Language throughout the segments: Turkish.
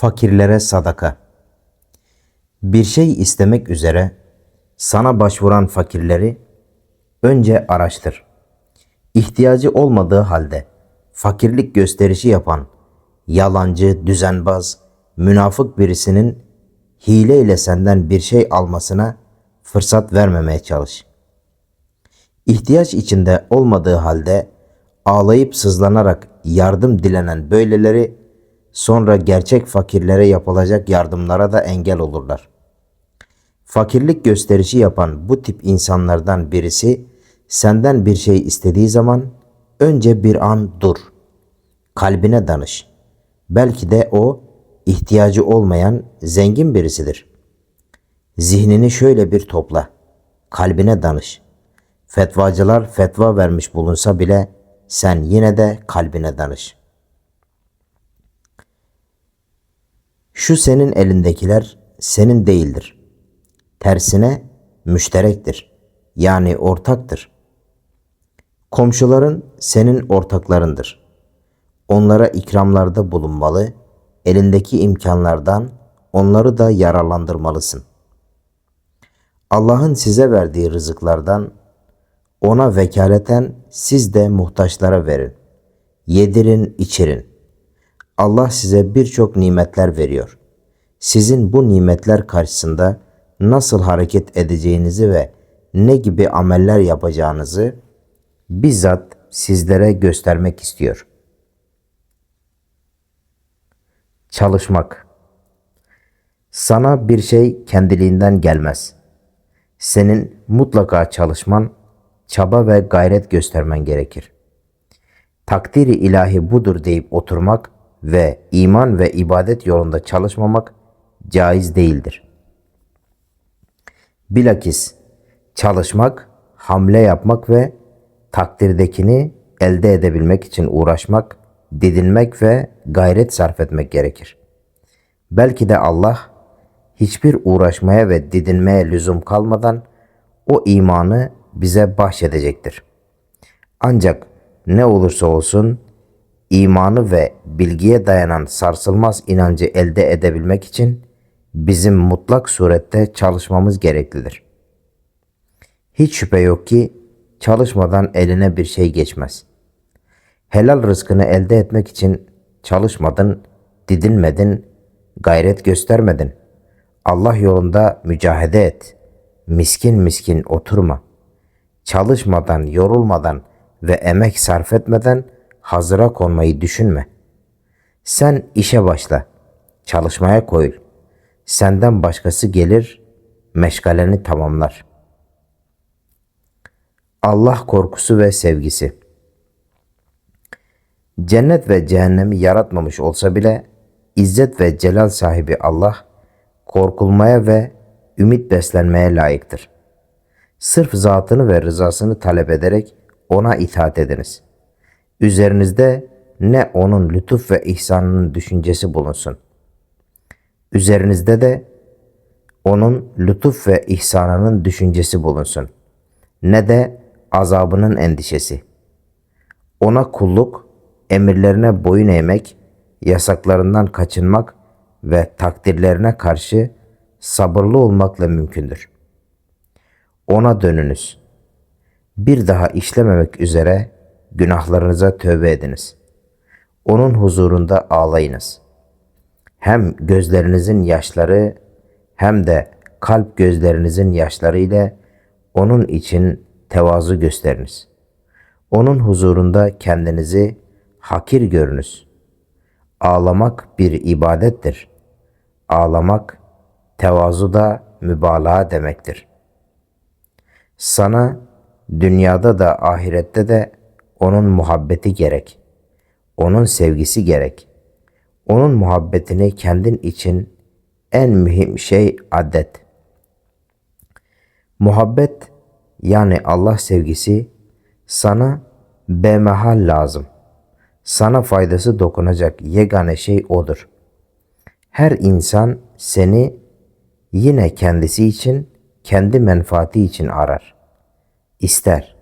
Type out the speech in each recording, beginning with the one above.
Fakirlere sadaka. Bir şey istemek üzere sana başvuran fakirleri önce araştır. İhtiyacı olmadığı halde fakirlik gösterişi yapan yalancı, düzenbaz, münafık birisinin hileyle senden bir şey almasına fırsat vermemeye çalış. İhtiyaç içinde olmadığı halde ağlayıp sızlanarak yardım dilenen böyleleri sonra gerçek fakirlere yapılacak yardımlara da engel olurlar. Fakirlik gösterişi yapan bu tip insanlardan birisi senden bir şey istediği zaman önce bir an dur. Kalbine danış. Belki de o ihtiyacı olmayan zengin birisidir. Zihnini şöyle bir topla. Kalbine danış. Fetvacılar fetva vermiş bulunsa bile sen yine de kalbine danış. Şu senin elindekiler senin değildir. Tersine müşterektir. Yani ortaktır. Komşuların senin ortaklarındır. Onlara ikramlarda bulunmalı, elindeki imkanlardan onları da yararlandırmalısın. Allah'ın size verdiği rızıklardan ona vekaleten siz de muhtaçlara verin. Yedirin, içirin. Allah size birçok nimetler veriyor. Sizin bu nimetler karşısında nasıl hareket edeceğinizi ve ne gibi ameller yapacağınızı bizzat sizlere göstermek istiyor. Çalışmak Sana bir şey kendiliğinden gelmez. Senin mutlaka çalışman, çaba ve gayret göstermen gerekir. Takdiri ilahi budur deyip oturmak ve iman ve ibadet yolunda çalışmamak caiz değildir. Bilakis çalışmak, hamle yapmak ve takdirdekini elde edebilmek için uğraşmak, didinmek ve gayret sarf etmek gerekir. Belki de Allah hiçbir uğraşmaya ve didinmeye lüzum kalmadan o imanı bize bahşedecektir. Ancak ne olursa olsun imanı ve bilgiye dayanan sarsılmaz inancı elde edebilmek için bizim mutlak surette çalışmamız gereklidir. Hiç şüphe yok ki çalışmadan eline bir şey geçmez. Helal rızkını elde etmek için çalışmadın, didinmedin, gayret göstermedin. Allah yolunda mücahede et. Miskin miskin oturma. Çalışmadan, yorulmadan ve emek sarf etmeden hazıra konmayı düşünme. Sen işe başla. Çalışmaya koyul. Senden başkası gelir, meşgaleni tamamlar. Allah korkusu ve sevgisi. Cennet ve cehennemi yaratmamış olsa bile İzzet ve celal sahibi Allah korkulmaya ve ümit beslenmeye layıktır. Sırf zatını ve rızasını talep ederek ona itaat ediniz. Üzerinizde ne onun lütuf ve ihsanının düşüncesi bulunsun. Üzerinizde de onun lütuf ve ihsanının düşüncesi bulunsun. Ne de azabının endişesi. Ona kulluk, emirlerine boyun eğmek, yasaklarından kaçınmak ve takdirlerine karşı sabırlı olmakla mümkündür. Ona dönünüz. Bir daha işlememek üzere günahlarınıza tövbe ediniz. Onun huzurunda ağlayınız. Hem gözlerinizin yaşları hem de kalp gözlerinizin yaşları ile onun için tevazu gösteriniz. Onun huzurunda kendinizi hakir görünüz. Ağlamak bir ibadettir. Ağlamak tevazu da mübalağa demektir. Sana dünyada da ahirette de onun muhabbeti gerek. Onun sevgisi gerek. Onun muhabbetini kendin için en mühim şey adet. Muhabbet yani Allah sevgisi sana bemehal lazım. Sana faydası dokunacak yegane şey odur. Her insan seni yine kendisi için, kendi menfaati için arar. İster.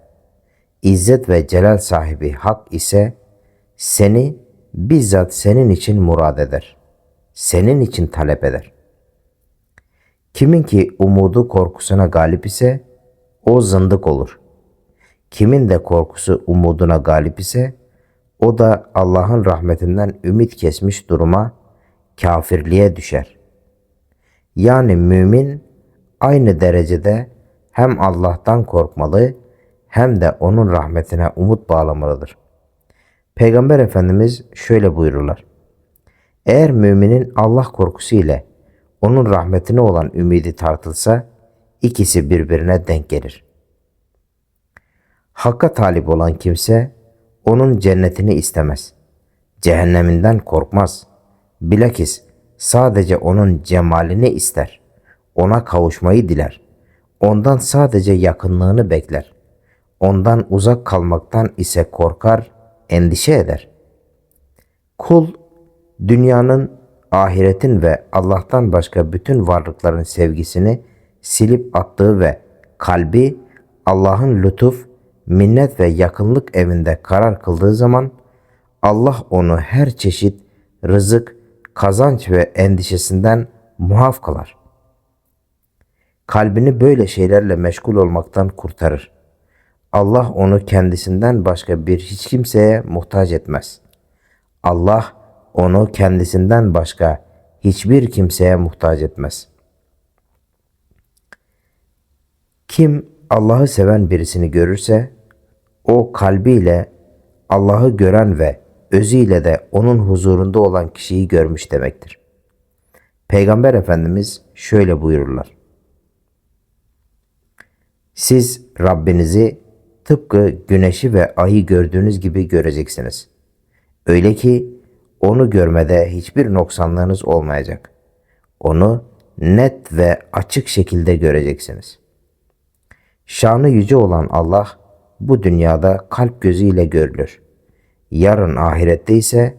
İzzet ve celal sahibi hak ise seni bizzat senin için murad eder. senin için talep eder. Kimin ki umudu korkusuna galip ise o zındık olur. Kimin de korkusu umuduna galip ise o da Allah'ın rahmetinden ümit kesmiş duruma kafirliğe düşer. Yani mümin aynı derecede hem Allah'tan korkmalı hem de onun rahmetine umut bağlamalıdır. Peygamber Efendimiz şöyle buyururlar. Eğer müminin Allah korkusu ile onun rahmetine olan ümidi tartılsa ikisi birbirine denk gelir. Hakka talip olan kimse onun cennetini istemez. Cehenneminden korkmaz. Bilakis sadece onun cemalini ister. Ona kavuşmayı diler. Ondan sadece yakınlığını bekler. Ondan uzak kalmaktan ise korkar, endişe eder. Kul dünyanın, ahiretin ve Allah'tan başka bütün varlıkların sevgisini silip attığı ve kalbi Allah'ın lütuf, minnet ve yakınlık evinde karar kıldığı zaman Allah onu her çeşit rızık, kazanç ve endişesinden muaf kılar. Kalbini böyle şeylerle meşgul olmaktan kurtarır. Allah onu kendisinden başka bir hiç kimseye muhtaç etmez. Allah onu kendisinden başka hiçbir kimseye muhtaç etmez. Kim Allah'ı seven birisini görürse o kalbiyle Allah'ı gören ve özüyle de onun huzurunda olan kişiyi görmüş demektir. Peygamber Efendimiz şöyle buyururlar. Siz Rabbinizi tıpkı güneşi ve ayı gördüğünüz gibi göreceksiniz. Öyle ki onu görmede hiçbir noksanlığınız olmayacak. Onu net ve açık şekilde göreceksiniz. Şanı yüce olan Allah bu dünyada kalp gözüyle görülür. Yarın ahirette ise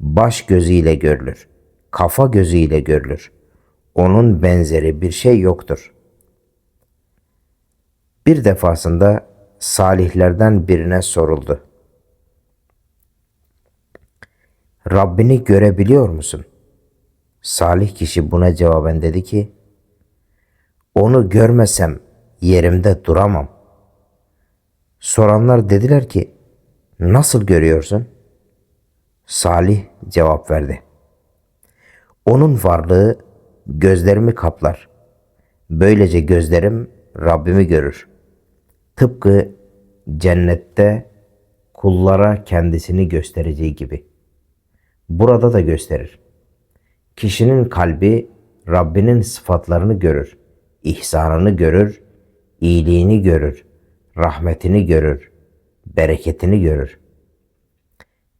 baş gözüyle görülür. Kafa gözüyle görülür. Onun benzeri bir şey yoktur. Bir defasında salihlerden birine soruldu. Rabbini görebiliyor musun? Salih kişi buna cevaben dedi ki, onu görmesem yerimde duramam. Soranlar dediler ki, nasıl görüyorsun? Salih cevap verdi. Onun varlığı gözlerimi kaplar. Böylece gözlerim Rabbimi görür. Tıpkı cennette kullara kendisini göstereceği gibi. Burada da gösterir. Kişinin kalbi Rabbinin sıfatlarını görür, ihsanını görür, iyiliğini görür, rahmetini görür, bereketini görür.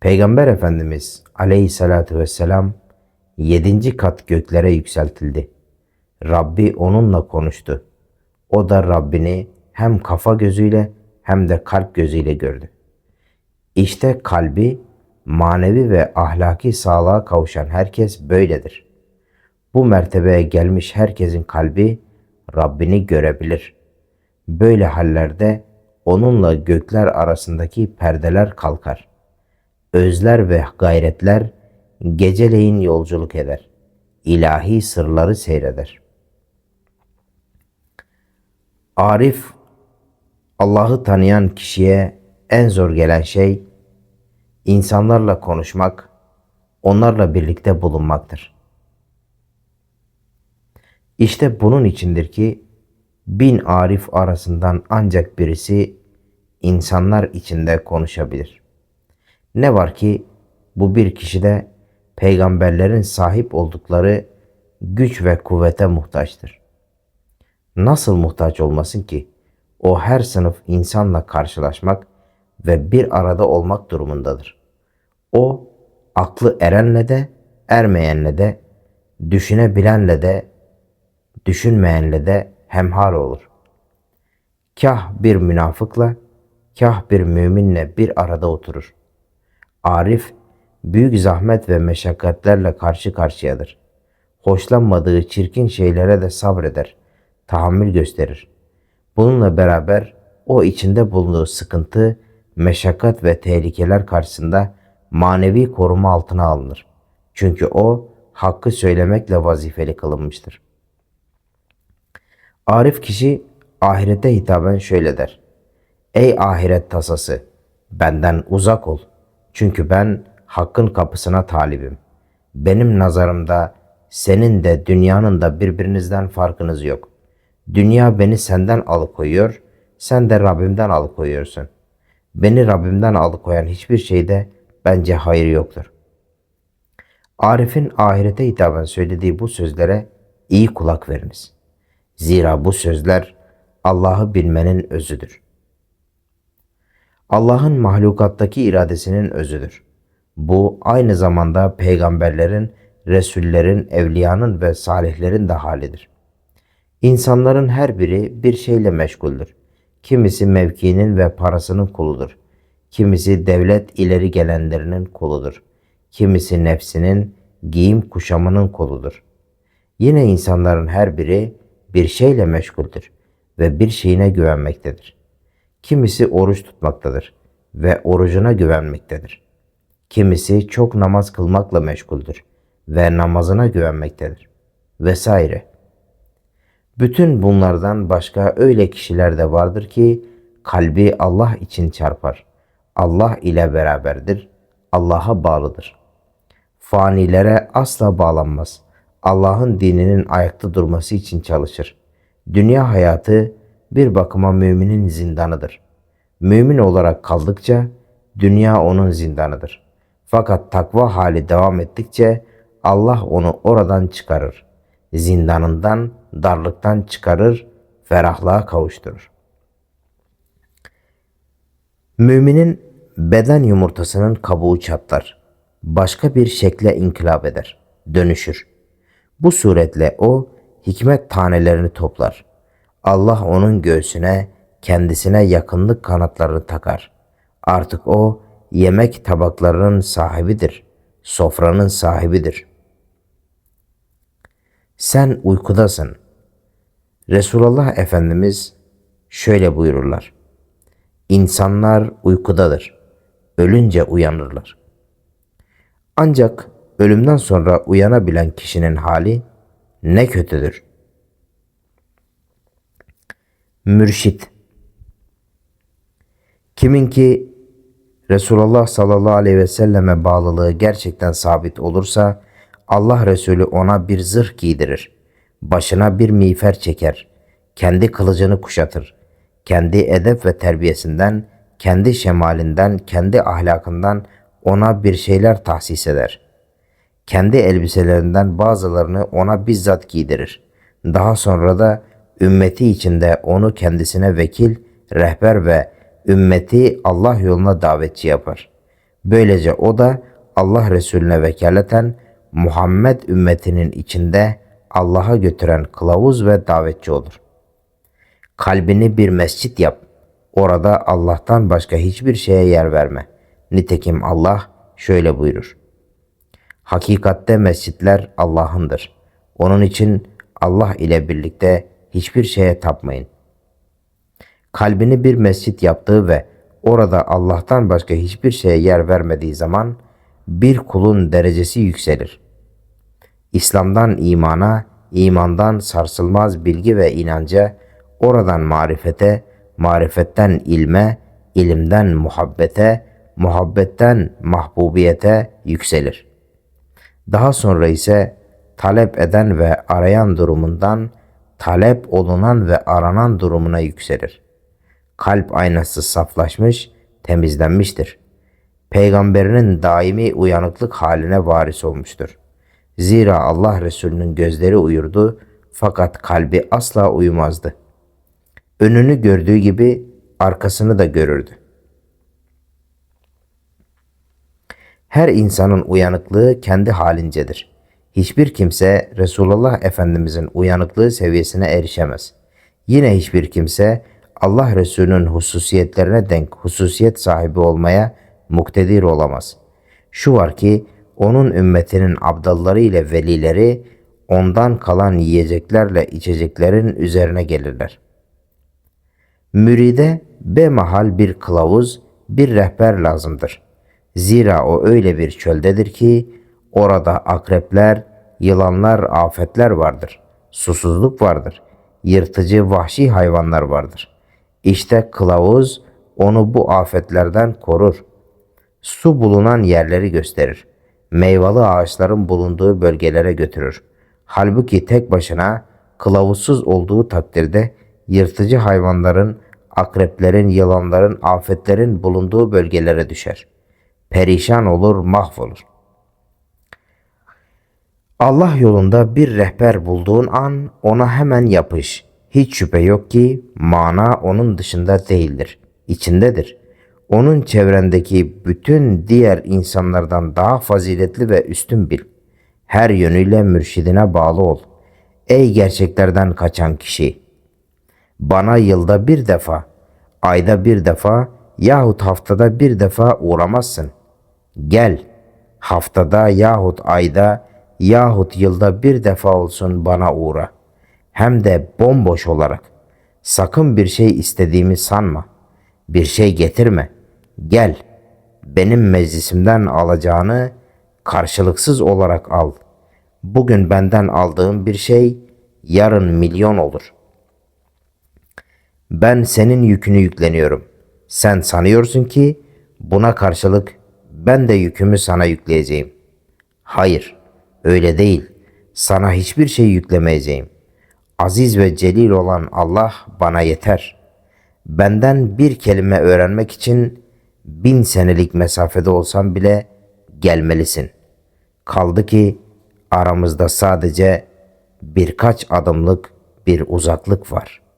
Peygamber Efendimiz aleyhissalatü vesselam yedinci kat göklere yükseltildi. Rabbi onunla konuştu. O da Rabbini hem kafa gözüyle hem de kalp gözüyle gördü. İşte kalbi manevi ve ahlaki sağlığa kavuşan herkes böyledir. Bu mertebeye gelmiş herkesin kalbi Rabbini görebilir. Böyle hallerde onunla gökler arasındaki perdeler kalkar. Özler ve gayretler geceleyin yolculuk eder. İlahi sırları seyreder. Arif, Allah'ı tanıyan kişiye en zor gelen şey insanlarla konuşmak, onlarla birlikte bulunmaktır. İşte bunun içindir ki bin arif arasından ancak birisi insanlar içinde konuşabilir. Ne var ki bu bir kişide peygamberlerin sahip oldukları güç ve kuvvete muhtaçtır. Nasıl muhtaç olmasın ki? O her sınıf insanla karşılaşmak ve bir arada olmak durumundadır. O aklı erenle de ermeyenle de düşünebilenle de düşünmeyenle de hemhal olur. Kah bir münafıkla, kah bir müminle bir arada oturur. Arif, büyük zahmet ve meşakkatlerle karşı karşıyadır. Hoşlanmadığı çirkin şeylere de sabreder, tahammül gösterir. Bununla beraber o içinde bulunduğu sıkıntı, meşakkat ve tehlikeler karşısında manevi koruma altına alınır. Çünkü o hakkı söylemekle vazifeli kılınmıştır. Arif kişi ahirete hitaben şöyle der. Ey ahiret tasası, benden uzak ol. Çünkü ben hakkın kapısına talibim. Benim nazarımda senin de dünyanın da birbirinizden farkınız yok. Dünya beni senden alıkoyuyor, sen de Rabbimden alıkoyuyorsun. Beni Rabbimden alıkoyan hiçbir şeyde bence hayır yoktur. Arif'in ahirete hitaben söylediği bu sözlere iyi kulak veriniz. Zira bu sözler Allah'ı bilmenin özüdür. Allah'ın mahlukattaki iradesinin özüdür. Bu aynı zamanda peygamberlerin, resullerin, evliyanın ve salihlerin de halidir. İnsanların her biri bir şeyle meşguldür. Kimisi mevkinin ve parasının kuludur. Kimisi devlet ileri gelenlerinin kuludur. Kimisi nefsinin, giyim kuşamının kuludur. Yine insanların her biri bir şeyle meşguldür ve bir şeyine güvenmektedir. Kimisi oruç tutmaktadır ve orucuna güvenmektedir. Kimisi çok namaz kılmakla meşguldür ve namazına güvenmektedir. Vesaire. Bütün bunlardan başka öyle kişiler de vardır ki kalbi Allah için çarpar. Allah ile beraberdir. Allah'a bağlıdır. Fanilere asla bağlanmaz. Allah'ın dininin ayakta durması için çalışır. Dünya hayatı bir bakıma müminin zindanıdır. Mümin olarak kaldıkça dünya onun zindanıdır. Fakat takva hali devam ettikçe Allah onu oradan çıkarır. Zindanından, darlıktan çıkarır, ferahlığa kavuşturur. Müminin beden yumurtasının kabuğu çatlar. Başka bir şekle inkılap eder, dönüşür. Bu suretle o hikmet tanelerini toplar. Allah onun göğsüne kendisine yakınlık kanatlarını takar. Artık o yemek tabaklarının sahibidir, sofranın sahibidir. Sen uykudasın. Resulullah Efendimiz şöyle buyururlar. İnsanlar uykudadır. Ölünce uyanırlar. Ancak ölümden sonra uyanabilen kişinin hali ne kötüdür. Mürşit Kiminki Resulullah sallallahu aleyhi ve selleme bağlılığı gerçekten sabit olursa Allah Resulü ona bir zırh giydirir. Başına bir miğfer çeker. Kendi kılıcını kuşatır. Kendi edep ve terbiyesinden, kendi şemalinden, kendi ahlakından ona bir şeyler tahsis eder. Kendi elbiselerinden bazılarını ona bizzat giydirir. Daha sonra da ümmeti içinde onu kendisine vekil, rehber ve ümmeti Allah yoluna davetçi yapar. Böylece o da Allah Resulüne vekaleten Muhammed ümmetinin içinde Allah'a götüren kılavuz ve davetçi olur. Kalbini bir mescit yap. Orada Allah'tan başka hiçbir şeye yer verme. Nitekim Allah şöyle buyurur. Hakikatte mescitler Allah'ındır. Onun için Allah ile birlikte hiçbir şeye tapmayın. Kalbini bir mescit yaptığı ve orada Allah'tan başka hiçbir şeye yer vermediği zaman bir kulun derecesi yükselir. İslam'dan imana, imandan sarsılmaz bilgi ve inanca, oradan marifete, marifetten ilme, ilimden muhabbete, muhabbetten mahbubiyete yükselir. Daha sonra ise talep eden ve arayan durumundan talep olunan ve aranan durumuna yükselir. Kalp aynası saflaşmış, temizlenmiştir. Peygamberinin daimi uyanıklık haline varis olmuştur. Zira Allah Resulü'nün gözleri uyurdu fakat kalbi asla uyumazdı. Önünü gördüğü gibi arkasını da görürdü. Her insanın uyanıklığı kendi halincedir. Hiçbir kimse Resulullah Efendimizin uyanıklığı seviyesine erişemez. Yine hiçbir kimse Allah Resulü'nün hususiyetlerine denk hususiyet sahibi olmaya muktedir olamaz. Şu var ki onun ümmetinin abdalları ile velileri ondan kalan yiyeceklerle içeceklerin üzerine gelirler. Müride bemahal bir kılavuz, bir rehber lazımdır. Zira o öyle bir çöldedir ki orada akrepler, yılanlar, afetler vardır. Susuzluk vardır. Yırtıcı vahşi hayvanlar vardır. İşte kılavuz onu bu afetlerden korur. Su bulunan yerleri gösterir. Meyveli ağaçların bulunduğu bölgelere götürür. Halbuki tek başına kılavuzsuz olduğu takdirde yırtıcı hayvanların, akreplerin, yılanların, afetlerin bulunduğu bölgelere düşer. Perişan olur, mahvolur. Allah yolunda bir rehber bulduğun an ona hemen yapış. Hiç şüphe yok ki mana onun dışında değildir, içindedir. Onun çevrendeki bütün diğer insanlardan daha faziletli ve üstün bil. Her yönüyle mürşidine bağlı ol. Ey gerçeklerden kaçan kişi! Bana yılda bir defa, ayda bir defa yahut haftada bir defa uğramazsın. Gel, haftada yahut ayda yahut yılda bir defa olsun bana uğra. Hem de bomboş olarak. Sakın bir şey istediğimi sanma. Bir şey getirme. Gel, benim meclisimden alacağını karşılıksız olarak al. Bugün benden aldığım bir şey yarın milyon olur.'' Ben senin yükünü yükleniyorum. Sen sanıyorsun ki buna karşılık ben de yükümü sana yükleyeceğim. Hayır, öyle değil. Sana hiçbir şey yüklemeyeceğim. Aziz ve celil olan Allah bana yeter. Benden bir kelime öğrenmek için bin senelik mesafede olsam bile gelmelisin. Kaldı ki aramızda sadece birkaç adımlık bir uzaklık var.''